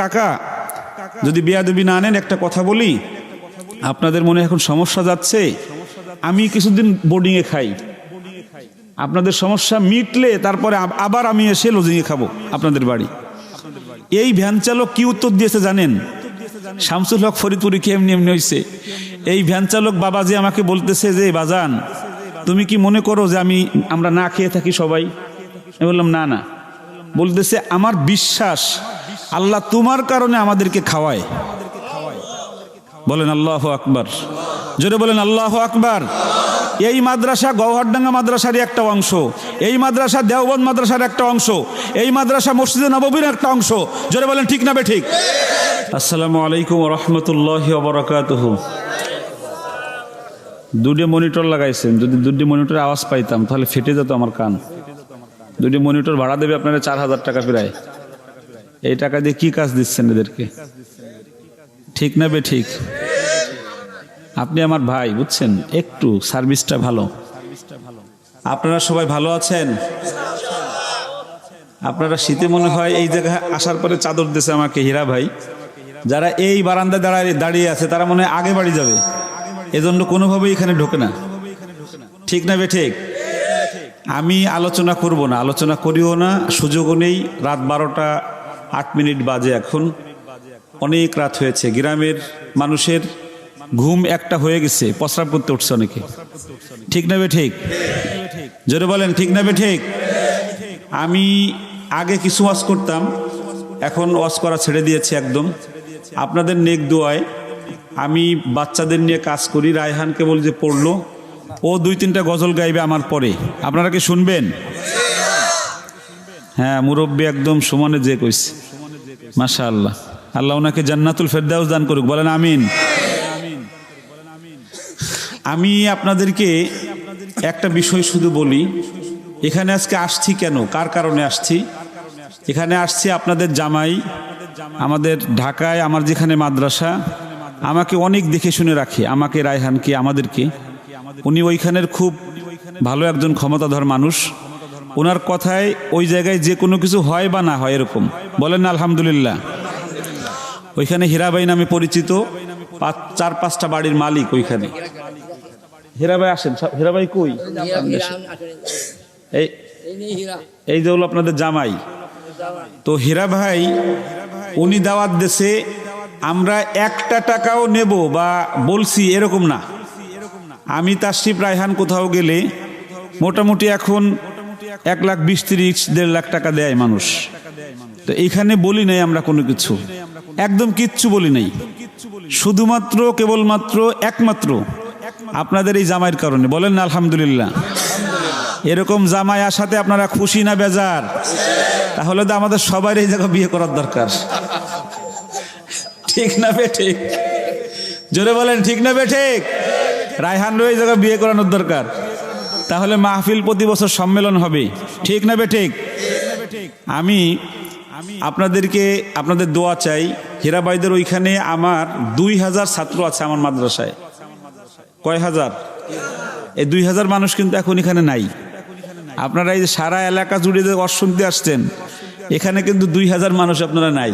কাকা, যদি বেয়াদবি না আনেন, একটা কথা বলি। আপনাদের মনে এখন সমস্যা যাচ্ছে? আমি কিছুদিন বোর্ডিংয়ে খাই। আপনাদের সমস্যা মিটলে তারপরে আবার আমি এসে লজিংয়ে খাব আপনাদের বাড়ি। এই ভ্যান চালক কি উত্তর দিয়েছে জানেন? শামসুল হক ফরিদপুরি কি এমনি এমনি হয়েছে এই ভ্যান চালক বাবা যে আমাকে বলতেছে যে, বাজান, তুমি কি মনে করো যে আমি, আমরা না খেয়ে থাকি সবাই? আমি বললাম, না না। বলতেছে, আমার বিশ্বাস আল্লাহ তোমার কারণে আমাদেরকে খাওয়ায়। বলেন আল্লাহ আকবার। জোরে বলেন আল্লাহ আকবার। এই মাদ্রাসা গৌহারডাঙ্গা মাদ্রাসারই একটা অংশ। এই মাদ্রাসা দেওবন্দ মাদ্রাসার একটা অংশ। এই মাদ্রাসা মসজিদে নববীর একটা অংশ। জোরে বলেন ঠিক না বে ঠিক আসসালামু আলাইকুম রহমতুল্লাহ বরকাতুহ। দুটি মনিটর লাগাইছেন। যদি দুটি মনিটর আওয়াজ পাইতাম, তাহলে ফেটে যেত আমার কান। দুটি মনিটর ভাড়া দেবে আপনারা চার হাজার টাকা প্রায়। এই টাকা দিয়ে কি কাজ দিচ্ছেন এদেরকে? ঠিক না বে ঠিক? আপনি আমার ভাই, বুঝছেন? একটু সার্ভিসটা ভালো। আপনারা সবাই ভালো আছেন? আপনারা শীতে মনে হয় এই জায়গায় আসার পরে চাদর দিয়েছে আমাকে হীরা ভাই। যারা এই বারান্দায় দাঁড়ায়, দাঁড়িয়ে আছে, তারা মনে হয় আগে বাড়ি যাবে। এজন্য কোনোভাবেই এখানে ঢোকে না। ঠিক না ঠিক? আমি আলোচনা করব না, আলোচনা করিও না, সুযোগও নেই। রাত বারোটা আট মিনিট বাজে এখন। অনেক রাত হয়েছে। গ্রামের মানুষের ঘুম একটা হয়ে গেছে। প্রস্রাব করতে উঠছে অনেকে। ঠিক নেবে ঠিক? জোরে বলেন, ঠিক নেবে ঠিক? আমি আগে কিছু ওয়াশ করতাম। এখন ওয়াশ করা ছেড়ে দিয়েছি একদম। আপনাদের নেক দোয়ায় আমি বাচ্চাদের নিয়ে কাজ করি। রায়হানকে বল যে, পড়ল। ও দুই তিনটা গজল গাইবে আমার পরে। আপনারা কি শুনবেন? হ্যাঁ মুরব্বী একদম সমানে যে কইছে। মাশা আল্লাহ আল্লাহ ওনাকে জান্নাতুল ফেরদাউস দান করুক। বলেন আমিন। আমি আপনাদেরকে একটা বিষয় শুধু বলি। এখানে আজকে আসছি কেন? কার কারণে আসছি? এখানে আসছি আপনাদের জামাই, আমাদের ঢাকায়, আমার যেখানে মাদ্রাসা, আমাকে অনেক দেখে শুনে রাখে। আমাকে, রায়হানকে, আমাদেরকে। উনি ওইখানের খুব ভালো একজন ক্ষমতাধর মানুষ। ওনার কথায় ওই জায়গায় যে কোনো কিছু হয় বা না হয় এরকম। বলেন আলহামদুলিল্লাহ। ওইখানে হীরাবাই নামে পরিচিত, পাঁচ, চার, পাঁচটা বাড়ির মালিক ওইখানে। হীরাবাই আসেন হীরাবাই কই? এই এই যে হলো আপনাদের জামাই। তো হীরা ভাই উনি দাওয়াত দেশে আমরা একটা টাকাও নেব বা বলছি এরকম না। আমি তাশরিফ রায়হান কোথাও গেলে, মোটামুটি এখন এক লাখ বিশ তিরিশ, দেড় লাখ টাকা দেয় মানুষ। তো এইখানে বলি নাই আমরা কোনো কিছু। একদম কিচ্ছু বলি নাই। শুধুমাত্র, কেবলমাত্র, একমাত্র আপনাদের এই জামাইয়ের কারণে। বলেন না, আলহামদুলিল্লাহ। এরকম জামাই আসাতে আপনারা খুশি না বেজার? তাহলে তো আমাদের সবার এই জায়গা বিয়ে করার দরকার। ঠিক না বে ঠিক? জোরে বলেন, ঠিক না বে ঠিক? রায়হান এই জায়গা বিয়ে করানোর দরকার। তাহলে মাহফিল প্রতি বছর সম্মেলন হবে। ঠিক না বে ঠিক? আমি, আপনাদেরকে, আপনাদের দোয়া চাই। হীরাবাইদের ওইখানে আমার দুই হাজার ছাত্র আছে আমার মাদ্রাসায়। কয় হাজার? এই দুই হাজার মানুষ কিন্তু এখন এখানে নাই। আপনারা এই যে সারা এলাকা জুড়ে যে ওয়াজ আসছেন, এখানে কিন্তু দুই হাজার মানুষ আপনারা নাই।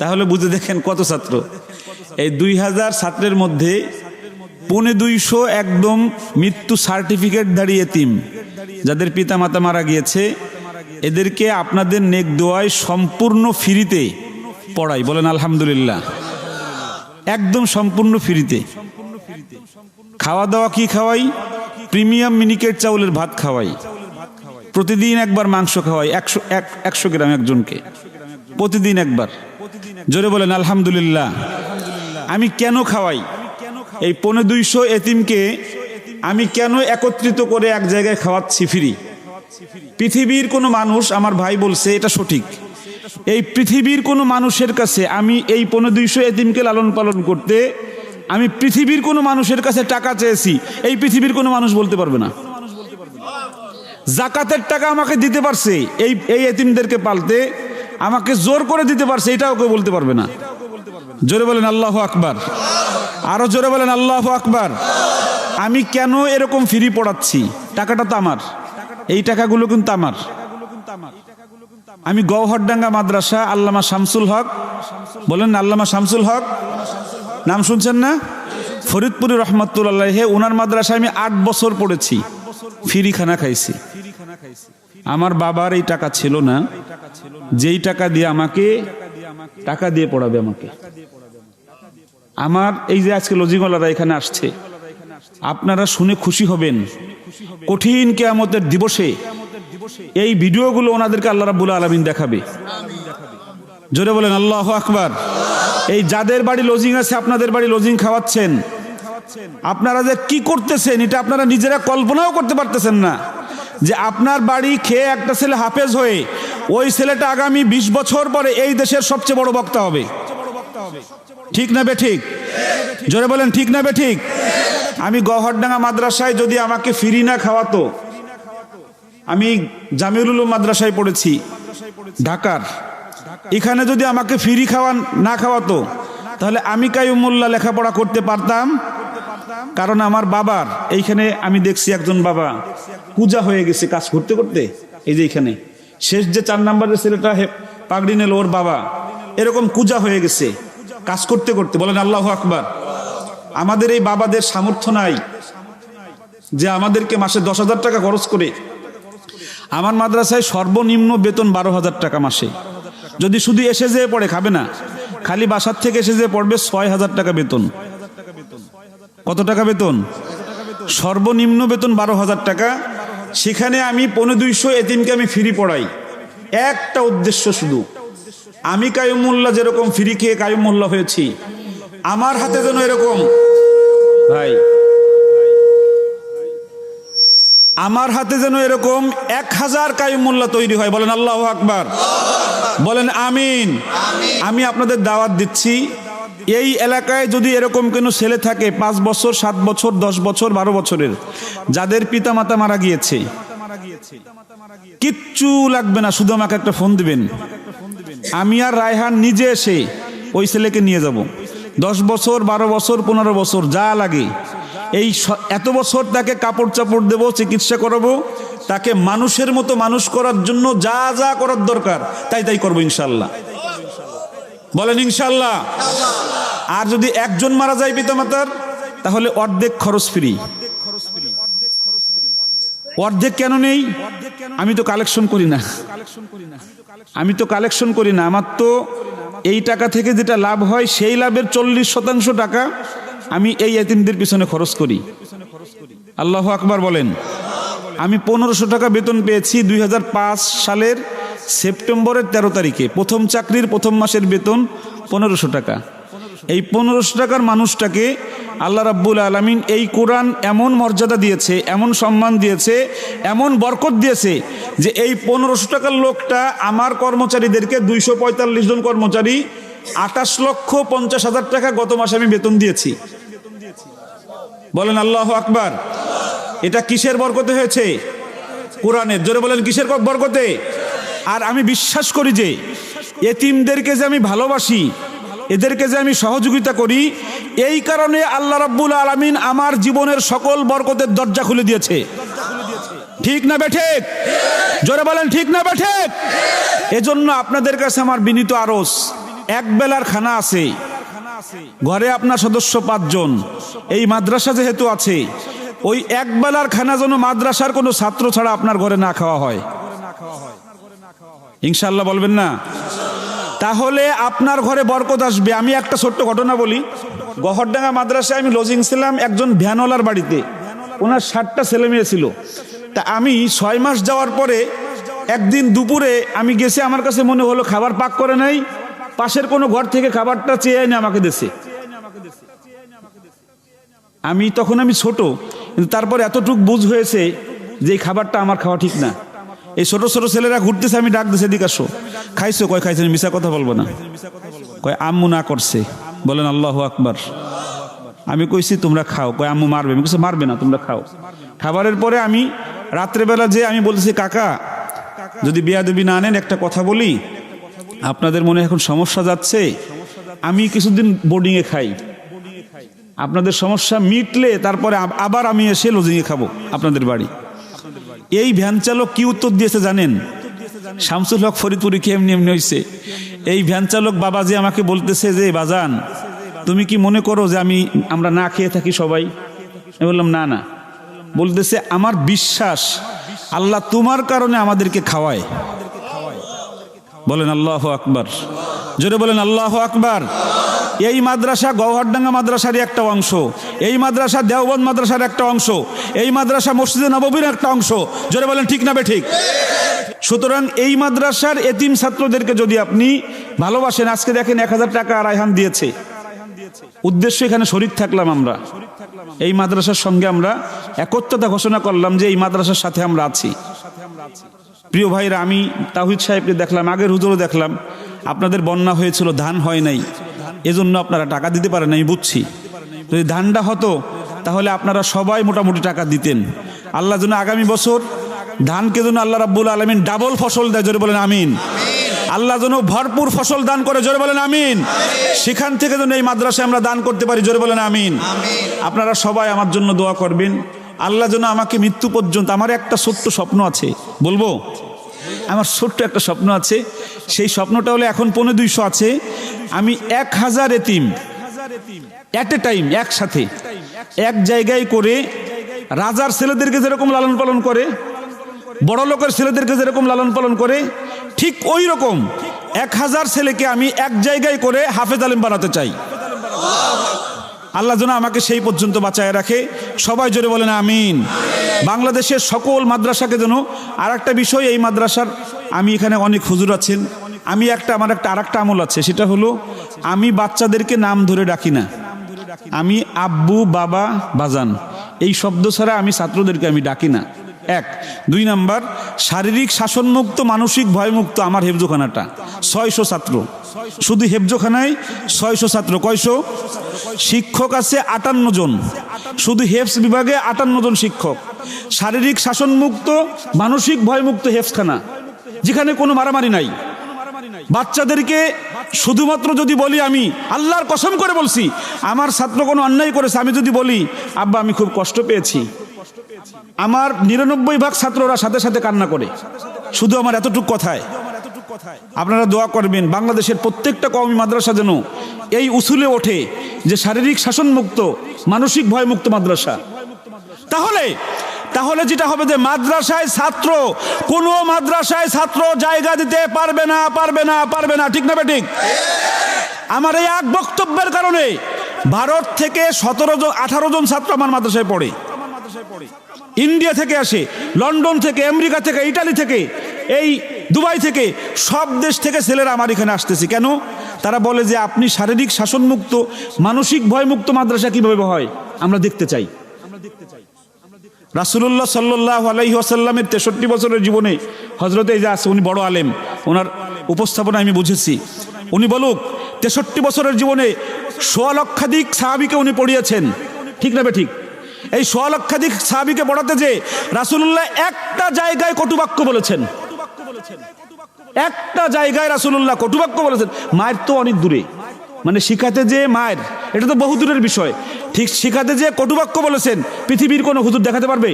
তাহলে বুঝে দেখেন কত ছাত্র। এই দুই হাজার ছাত্রের মধ্যে পৌনে দুইশো একদম মৃত্যু সার্টিফিকেট দাঁড়িয়ে তিম যাদের পিতা মাতা মারা গিয়েছে, এদেরকে আপনাদের নেক দোয়ায় সম্পূর্ণ ফ্রিতে পড়াই। বলেন, আলহামদুলিল্লাহ। একদম সম্পূর্ণ ফ্রিতে। খাওয়া দাওয়া কি খাওয়াই? প্রিমিয়াম মিনিকেট চাউলের ভাত খাওয়াই। প্রতিদিন একবার মাংস খাওয়াই, একশো এক, একশো গ্রাম একজনকে। প্রতিদিন একবার। জোরে বলেন, আলহামদুলিল্লাহ। আমি কেন খাওয়াই? এই পনে দুইশো এতিমকে আমি কেন একত্রিত করে এক জায়গায় খাওয়াচ্ছি ফ্রি? পৃথিবীর কোনো মানুষ আমার ভাই বলছে, এটা সঠিক। এই পৃথিবীর কোনো মানুষের কাছে আমি এই পনে দুইশো এতিমকে লালন পালন করতে, আমি পৃথিবীর কোনো মানুষের কাছে টাকা চেয়েছি, এই পৃথিবীর কোনো মানুষ বলতে পারবে না। জাকাতের টাকা আমাকে দিতে পারছে, এই এই এতিমদেরকে পালতে আমাকে জোর করে দিতে পারছে, এটাও কেউ বলতে পারবে না। জোরে বলেন, আল্লাহ আকবার। আরও জোরে বলেন, আল্লাহ আকবার। আমি কেন এরকম ফ্রি পড়াচ্ছি? টাকাটা তো আমার। এই টাকাগুলো কিন্তু আমার। আমি গৌহরডাঙ্গা মাদ্রাসা, আল্লামা শামসুল হক। বলেন আল্লামা শামসুল হক? নাম শুনছেন না? ফরিদপুরি রহমতুল্লাহ ওনার মাদ্রাসায় আমি আট বছর পড়েছি। ফিরি খানা খাইছি। আমার বাবার এই টাকা ছিল না। যেই টাকা দিয়ে আমাকে, টাকা দিয়ে পড়াবে আমাকে। আমার এই যে আজকে লজিংওয়ালারা এখানে আসছে, আপনারা শুনে খুশি হবেন। কঠিন কেয়ামতের দিবসে এই ভিডিওগুলো ওনাদেরকে আল্লাহ রাব্বুল আলমিন দেখাবে। জোরে বলেন, আল্লাহ আকবার। এই যাদের বাড়ি লজিং আছে, আপনাদের বাড়ি লজিং খাওয়াচ্ছেন। আপনারা যে কি করতেছেন, এটা আপনারা নিজেরা কল্পনাও করতে পারতেছেন না। যে আপনার বাড়ি খেয়ে একটা ছেলে হাফেজ হয়ে, ওই ছেলেটা আগামী ২০ বছর পরে এই দেশের সবচেয়ে বড় বক্তা হবে। ঠিক না বে ঠিক? জোরে বলেন, ঠিক না বে ঠিক? আমি গহরডাঙ্গা মাদ্রাসায় যদি আমাকে ফিরি না খাওয়াতো, আমি জামিউল মাদ্রাসায় পড়েছি, ঢাকার। এখানে যদি আমাকে ফিরি খাওয়ান, না খাওয়াতো, তাহলে আমি কায়ুমুল্লাহ লেখাপড়া করতে পারতাম, কারণ আমার বাবার, এইখানে আমি দেখছি একজন বাবা, পূজা হয়ে গেছে কাজ করতে করতে, এই যে এইখানে। শেষ যে চার নাম্বারের ছেলেটা পাগড়ি নিল ওর বাবা, এরকম কুজা হয়ে গেছে। কাজ করতে করতে, বলেন আল্লাহ আকবার। আমাদের এই বাবাদের সামর্থ্য নাই যে আমাদেরকে মাসে দশ হাজার টাকা খরচ করে। আমার মাদ্রাসায় সর্বনিম্ন বেতন বারো হাজার টাকা মাসে। যদি শুধু এসে যেয়ে পড়ে, খাবে না। খালি বাসার থেকে এসে যেয়ে পড়বে ছয় হাজার টাকা বেতন। কত টাকা বেতন? সর্বনিম্ন বেতন বারো হাজার টাকা। সেখানে আমি পনেরো দুইশো এতিমকে আমি ফ্রি পড়াই। একটা উদ্দেশ্য শুধু। আমি কায়ুমুল্লাহ যেরকম ফ্রি খেয়ে কায়ুমুল্লাহ হয়েছি আমার হাতে যেন এরকম। ভাই। আমার হাতে যেন এরকম এক হাজার কায়ুমুল্লাহ তৈরি হয়। বলেন আল্লাহ আকবার। বলেন আমিন। আমি আপনাদের দাওয়াত দিচ্ছি। এই এলাকায় যদি এরকম কোনো ছেলে থাকে পাঁচ বছর সাত বছর দশ বছর বারো বছরের যাদের পিতা মাতা মারা গিয়েছে কিচ্ছু লাগবে না শুধু আমাকে একটা ফোন দিবেন। আমি আর রায়হান নিজে এসে ওই ছেলেকে নিয়ে যাব। দশ বছর, বারো বছর, পনেরো বছর, যা লাগে। এই এত বছর তাকে কাপড় চাপড় দেবো, চিকিৎসা করাবো, তাকে মানুষের মতো মানুষ করার জন্য যা যা করার দরকার, তাই তাই করব ইনশাল্লাহ। বলেন ইনশাল্লাহ। আর যদি একজন মারা যায় পিতামাতার, তাহলে অর্ধেক খরচ ফ্রি অর্ধেক কেন নেই? আমি তো কালেকশন করি না। আমি তো কালেকশন করি না। আমার তো এই টাকা থেকে যেটা লাভ হয়, সেই লাভের চল্লিশ শতাংশ টাকা আমি এই এতিমদের পিছনে খরচ করি। আল্লাহ আকবার বলেন। আমি পনেরোশো টাকা বেতন পেয়েছি দুই হাজার পাঁচ সালের সেপ্টেম্বরের তেরো তারিখে। প্রথম চাকরির প্রথম মাসের বেতন পনেরোশো টাকা। এই পনেরোশো টাকার মানুষটাকে আল্লাহ রাব্বুল আলমিন এই কোরআন এমন মর্যাদা দিয়েছে, এমন সম্মান দিয়েছে, এমন বরকত দিয়েছে যে এই পনেরোশো টাকার লোকটা আমার কর্মচারীদেরকে দুইশো পঁয়তাল্লিশ জন কর্মচারী আঠাশ লক্ষ পঞ্চাশ হাজার টাকা গত মাসে আমি বেতন দিয়েছি। বলেন, আল্লাহ আকবার। এটা কিসের বরকতে হয়েছে? কোরআনের। জোরে বলেন, কিসের বরকতে? আর আমি বিশ্বাস করি যে এতিমদেরকে যে আমি ভালোবাসি এদেরকে যে আমি সহযোগিতা করি, এই কারণে আল্লাহ রাব্বুল আলমিন আমার জীবনের সকল বরকতের দরজা খুলে দিয়েছে। ঠিক না বেঠেক জোরে বলেন, ঠিক না বেঠেক এজন্য আপনাদের কাছে আমার বিনীত আরস, এক বেলার খানা আছে। ঘরে আপনার সদস্য পাঁচজন, এই মাদ্রাসা যেহেতু আছে, ওই এক বেলার খানা যেন মাদ্রাসার কোনো ছাত্র ছাড়া আপনার ঘরে না খাওয়া হয়। ইনশাল্লাহ বলবেন না? তাহলে আপনার ঘরে বরকত আসবে। আমি একটা ছোট্ট ঘটনা বলি। গহরডাঙ্গা মাদ্রাসায় আমি লজিং ছিলাম একজন ভ্যানওয়ালার বাড়িতে। ওনার ষাটটা ছেলে মেয়ে ছিল। তা আমি ছয় মাস যাওয়ার পরে একদিন দুপুরে আমি গেছি, আমার কাছে মনে হলো খাবার পাক করে নাই। পাশের কোনো ঘর থেকে খাবারটা চেয়ে এনে আমাকে দেশে আমি, তখন আমি ছোট, কিন্তু তারপর এতটুক বুঝ হয়েছে যে খাবারটা আমার খাওয়া ঠিক না। এই ছোট ছোট ছেলেরা ঘুরতেছে, আমি ডাক দিছে, এদিকে আসো। খাইছো? কয় খাইছেন মিশা কথা বলব না। কয়, আম্মু না করছে। বলেন, আল্লাহ আকবার। আমি কইছি, তোমরা খাও। কয়, আম্মু মারবে। আমি কইছি, মারবে না, তোমরা খাও। খাবারের পরে আমি রাত্রেবেলা যে আমি বলতেছি, কাকা, যদি বিয়াদবি না আনেন, একটা কথা বলি। আপনাদের মনে এখন সমস্যা যাচ্ছে। আমি কিছুদিন বোর্ডিংয়ে খাই। আপনাদের সমস্যা মিটলে তারপরে আবার আমি এসে লজিংয়ে খাব আপনাদের বাড়ি। এই ভ্যান চালক কি উত্তর দিয়েছে জানেন? শামসুল হক ফরিদপুরি কি এমনি এমনি হয়েছে এই ভ্যান চালক বাবাজি আমাকে বলতেছে যে, বাজান, তুমি কি মনে করো যে আমি, আমরা না খেয়ে থাকি সবাই? আমি বললাম, না না। বলতেছে, আমার বিশ্বাস আল্লাহ তোমার কারণে আমাদেরকে খাওয়ায়। বলেন, আল্লাহ আকবার। জোরে বলেন, আল্লাহ আকবার। এই মাদ্রাসা গৌহারডাঙ্গা মাদ্রাসারই একটা অংশ। এই মাদ্রাসা দেওবন্দ মাদ্রাসার একটা অংশ। এই মাদ্রাসা মসজিদে নববীর একটা অংশ। জোরে বলেন, ঠিক না বে ঠিক? সুতরাং এই মাদ্রাসার এতিম ছাত্রদেরকে যদি আপনি ভালোবাসেন, আজকে দেখেন এক হাজার টাকা রায়হান দিয়েছে। উদ্দেশ্য এখানে শরিক থাকলাম আমরা। এই মাদ্রাসার সঙ্গে আমরা একত্রতা ঘোষণা করলাম যে এই মাদ্রাসার সাথে আমরা আছি। প্রিয় ভাইরা, আমি তাহিদ সাহেবকে দেখলাম, আগের হুজুরও দেখলাম, আপনাদের বন্যা হয়েছিল, ধান হয় নাই। এজন্য আপনারা টাকা দিতে পারেন, আমি বুঝছি। যদি ধানটা হতো, তাহলে আপনারা সবাই মোটামুটি টাকা দিতেন। আল্লাহ যেন আগামী বছর ধানকে যেন আল্লাহ রাব্বুল আলমিন ডাবল ফসল দেয়, জোরে বলেন আমিন। আল্লাহ যেন ভরপুর ফসল দান করে, জোরে বলেন আমিন। সেখান থেকে যেন এই মাদ্রাসায় আমরা দান করতে পারি, জোরে বলেন আমিন। আপনারা সবাই আমার জন্য দোয়া করবেন। আল্লাহ যেন আমাকে মৃত্যু পর্যন্ত, আমার একটা ছোট্ট স্বপ্ন আছে, বলব? আমার ছোট্ট একটা স্বপ্ন আছে। সেই স্বপ্নটা হলে এখন পনেরো দুইশো আছে। আমি এক হাজার এতিম অ্যাট এ টাইম একসাথে। এক জায়গায় করে রাজার ছেলেদেরকে যেরকম লালন পালন করে, বড় লোকের ছেলেদেরকে যেরকম লালন পালন করে, ঠিক ওই রকম এক হাজার ছেলেকে আমি এক জায়গায় করে হাফেজ আলিম বানাতে চাই। আল্লাহ যেন আমাকে সেই পর্যন্ত বাঁচায় রাখে। সবাই জোরে বলেন, আমিন। বাংলাদেশের সকল মাদ্রাসাকে যেন আর একটা বিষয় এই মাদ্রাসার, আমি এখানে অনেক হুজুর আছেন। আমি একটা, আমার একটা আর একটা আমল আছে, সেটা হলো আমি বাচ্চাদেরকে নাম ধরে ডাকি না। আমি আব্বু, বাবা, বাজান, এই শব্দ ছাড়া আমি ছাত্রদেরকে আমি ডাকি না। এক। দুই নাম্বার, শারীরিক শাসনমুক্ত, মানসিক ভয়মুক্ত আমার হেফজোখানাটা। ছয়শো ছাত্র। শুধু হেফজোখানায় ছয়শো ছাত্র। কয়শো? শিক্ষক আছে আটান্ন জন। শুধু হেফস বিভাগে আটান্ন জন শিক্ষক। শারীরিক শাসনমুক্ত, মানসিক ভয়মুক্ত হেফসখানা যেখানে কোনো মারামারি নাই। বাচ্চাদেরকে শুধুমাত্র যদি বলি আমি, আল্লাহর কসম করে বলছি, আমার ছাত্র কোনো অন্যায় করেছে, আমি যদি বলি, আব্বা, আমি খুব কষ্ট পেয়েছি। আমার নিরানব্বই ভাগ ছাত্ররা সাথে সাথে কান্না করে। শুধু আমার এতটুক কথায়। আপনারা দোয়া করবেন, বাংলাদেশের প্রত্যেকটা কওমি মাদ্রাসা যেন এই উসুলে ওঠে যে শারীরিক শাসনমুক্ত, মানসিক ভয়মুক্ত মাদ্রাসা। তাহলে তাহলে যেটা হবে যে মাদ্রাসায় ছাত্র, কোনো মাদ্রাসায় ছাত্র জায়গা দিতে পারবে না পারবে না পারবে না। ঠিক না ঠিক? আমার এই এক বক্তব্যের কারণে ভারত থেকে সতেরো জন, আঠারো জন ছাত্র আমার মাদ্রাসায় পড়ে। ইন্ডিয়া থেকে আসে, লন্ডন থেকে, আমেরিকা থেকে, ইটালি থেকে, এই দুবাই থেকে, সব দেশ থেকে ছেলেরা আমার এখানে আসতেছে। কেন? তারা বলে যে আপনি শারীরিক শাসনমুক্ত, মানসিক ভয়মুক্ত মাদ্রাসা কীভাবে হয়? আমরা দেখতে চাই। আমরা দেখতে চাই। রাসুল্লাহ সাল্লাহ আলাইহি আসাল্লামের তেষট্টি বছরের জীবনে হজরতে এই যে আছে, উনি বড় আলেম, ওনার উপস্থাপনা আমি বুঝেছি। উনি বলুক, তেষট্টি বছরের জীবনে সোয়া লক্ষাধিক সাহাবিকে উনি পড়িয়েছেন। ঠিক না ঠিক এই সোয়া লক্ষাধিক সাহাবিকে পড়াতে যে রাসুল্লাহ একটা জায়গায় কটুবাক্য বলেছেন। একটা জায়গায় রাসুল্লাহ কটুবাক্য বলেছেন। মায়ের তো অনেক দূরে। মানে শিখাতে যে মায়ের, এটা তো বহু দূরের বিষয়। ঠিক শিখাতে যে কটুবাক্য বলেছেন, পৃথিবীর কোনো হুজুর দেখাতে পারবে?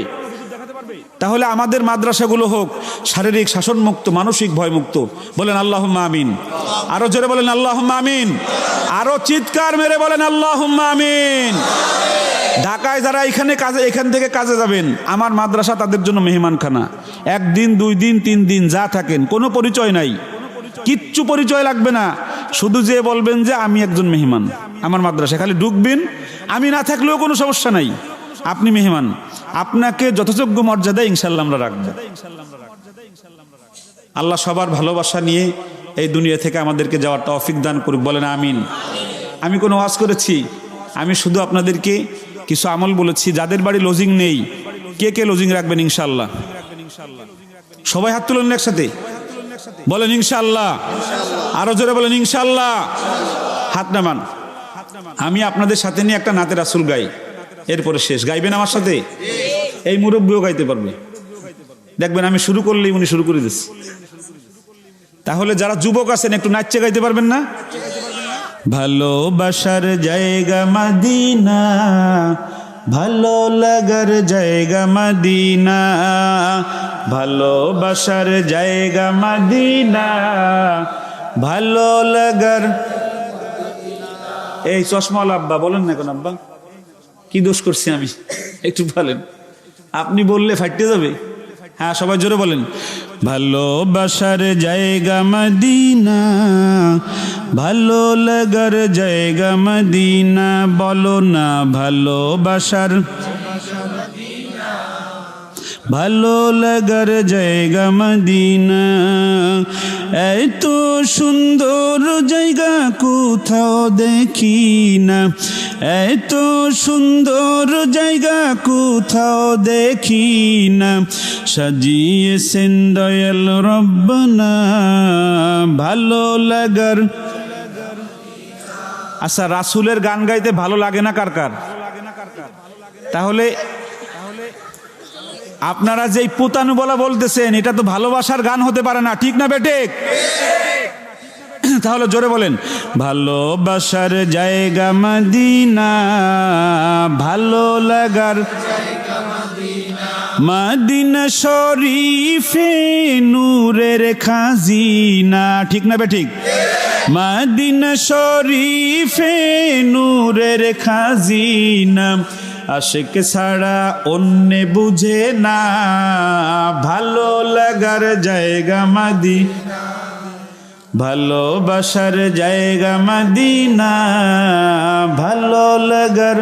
তাহলে আমাদের মাদ্রাসাগুলো হোক, শারীরিক শাসনমুক্ত, মানসিক ভয়মুক্ত, বলেন আল্লাহ আমিন। আরও জোরে বলেন আল্লাহ আমিন। আরও চিৎকার মেরে বলেন আল্লাহ আমিন। ঢাকায় যারা এখানে কাজে, এখান থেকে কাজে যাবেন, আমার মাদ্রাসা তাদের জন্য মেহমানখানা। একদিন, দুই দিন, তিন দিন যা থাকেন, কোনো পরিচয় নাই। কিচ্ছু পরিচয় লাগবে না। শুধু যে বলবেন যে আমি একজন মেহমান, আমার মাদ্রাসা খালি ঢুকবেন, আমি না থাকলেও কোনো সমস্যা নাই। আপনি মেহমান, আপনাকে যথাযোগ্য মর্যাদা ইনশাল্লাহ আমরা রাখব। আল্লাহ সবার ভালোবাসা নিয়ে এই দুনিয়া থেকে আমাদেরকে যাওয়ার তৌফিক দান করুক, বলেন আমিন। আমি কোনো ওয়াজ করেছি, আমি শুধু আপনাদেরকে কিছু আমল বলেছি, যাদের বাড়ি লজিং নেই, কে কে লজিং রাখবেন ইনশাল্লাহ সবাই হাত তুলেন একসাথে, বলেন ইনশাল্লাহ আরও জোরে বলেন ইনশাল্লাহ হাত নামান। আমি আপনাদের সাথে নিয়ে একটা নাতে রাসুল গাই। এরপরে শেষ। গাইবেন আমার সাথে? এই মুরব্বীও গাইতে পারবে। দেখবেন আমি শুরু করলেই উনি শুরু করে দিচ্ছি। তাহলে যারা যুবক আছেন, একটু নাচে গাইতে পারবেন না? ভালোবাসার জায়গা মাদিনা, ভালো লাগার জায়গা মাদিনা ভালোবাসার জায়গা মদিনা ভালো লাগার। এই চশমাওয়ালা আব্বা বলেন না কোন আব্বা? কি দোষ করছি আমি? একটু বলেন। আপনি বললে ফাটতে যাবে? হ্যাঁ সবাই জোরে বলেন। ভালোবাসার জায়গা মদিনা ভালো লাগার জায়গা মদিনা বলো না ভালোবাসার। ভালো লাগার জায়গা মদিনা এত সুন্দর জায়গা কোথাও দেখি না এত সুন্দর জায়গা কোথাও দেখি না সাজিয়েছেন দয়াল রব্বানা, ভালো লাগার। আচ্ছা রাসুলের গান গাইতে ভালো লাগে না কার কার? তাহলে আপনারা যেই পুতানু বলা বলতেছেন, এটা তো ভালোবাসার গান হতে পারে না। ঠিক না বেটেক তাহলে জোরে বলেন। ভালোবাসার জায়গা মাদিনা, ভালো লাগার মাদিনা শরীফে নূরের খাজিনা। ঠিক না বেঠিক মাদিনা শরীফে নূরের খাজিনা। আশেক ছাড়া অন্য বুঝে না। ভালো লাগার জায়গা মাদি ভালোবাসার জায়গা মাদিনা। ভালো লাগার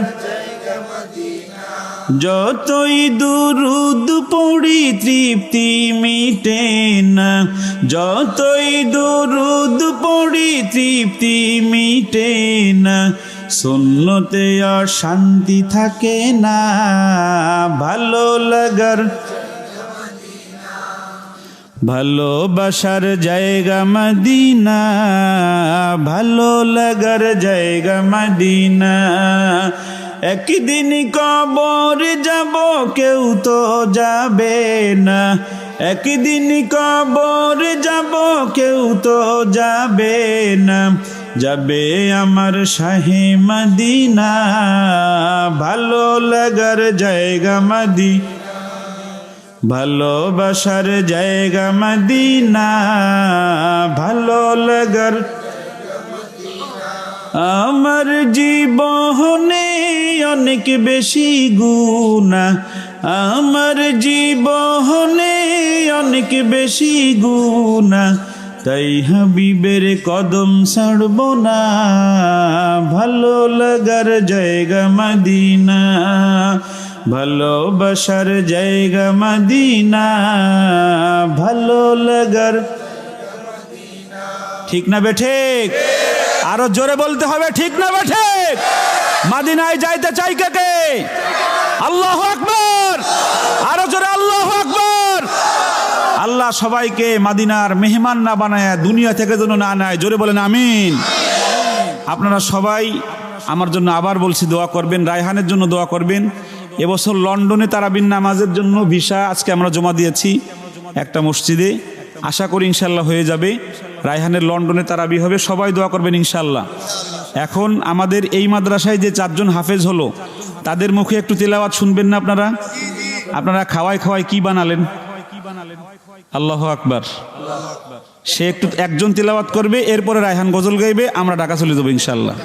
যতই দুরুদ পড়ি তৃপ্তি মিটে না। যতই দুরুদ পড়ি তৃপ্তি মিটে না। শূন্যতে শান্তি থাকে না, ভালো লাগার, ভালোবাসার জায়গা মদিনা, ভালো লাগার জায়গা মদিনা। একদিন কবর যাব, কেউ তো যাবে না। একদিন কবর যাব, কেউ তো যাবে না। যাবে আমার শাহে মদিনা, ভালো লাগার জায়গা মদি ভালোবাসার জায়গা মদিনা, ভালো লাগার আমার জীবনে অনেক বেশি গুণা আমার জীবনে অনেক বেশি গুণা তাই হাবিবের কদম ছাড়ব না। ভালো লাগার জায়গা মদিনা। ভালোবাসার জায়গা মাদিনা। ভালো লাগার ঠিক না বেঠিক আরও জোরে বলতে হবে, ঠিক না বেঠিক মাদিনায় যাইতে চাই কে আল্লাহ আকবর আরও জোরে আল্লাহ আকবর আল্লাহ সবাইকে মাদিনার মেহমান না বানায়, দুনিয়া থেকে যেন না নেয়। জোরে বলেন, আমিন। আপনারা সবাই আমার জন্য আবার বলছি দোয়া করবেন, রায়হানের জন্য দোয়া করবেন। এবছর লন্ডনে তারাবিন নামাজের জন্য ভিসা আজকে আমরা জমা দিয়েছি একটা মসজিদে। আশা করি ইনশাল্লাহ হয়ে যাবে। রায়হানের লন্ডনে তারাবি হবে, সবাই দোয়া করবেন ইনশাল্লাহ এখন আমাদের এই মাদ্রাসায় যে চারজন হাফেজ হলো, তাদের মুখে একটু তেলাওয়াত শুনবেন না আপনারা? আপনারা খাওয়াই খাওয়াই কি বানালেন? আল্লাহ আকবার। সে একটু একজন তেলাওয়াত করবে এরপরে রায়হান গজল গাইবে আমরা ঢাকা চলে যাব ইনশাল্লাহ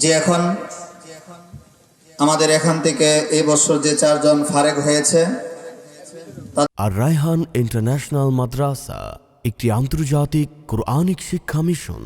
যে এখন আমাদের এখান থেকে এই বছর যে চারজন ফারেক হয়েছে আর রায়হান ইন্টারন্যাশনাল মাদ্রাসা একটি আন্তর্জাতিক কোরআনিক শিক্ষা মিশন।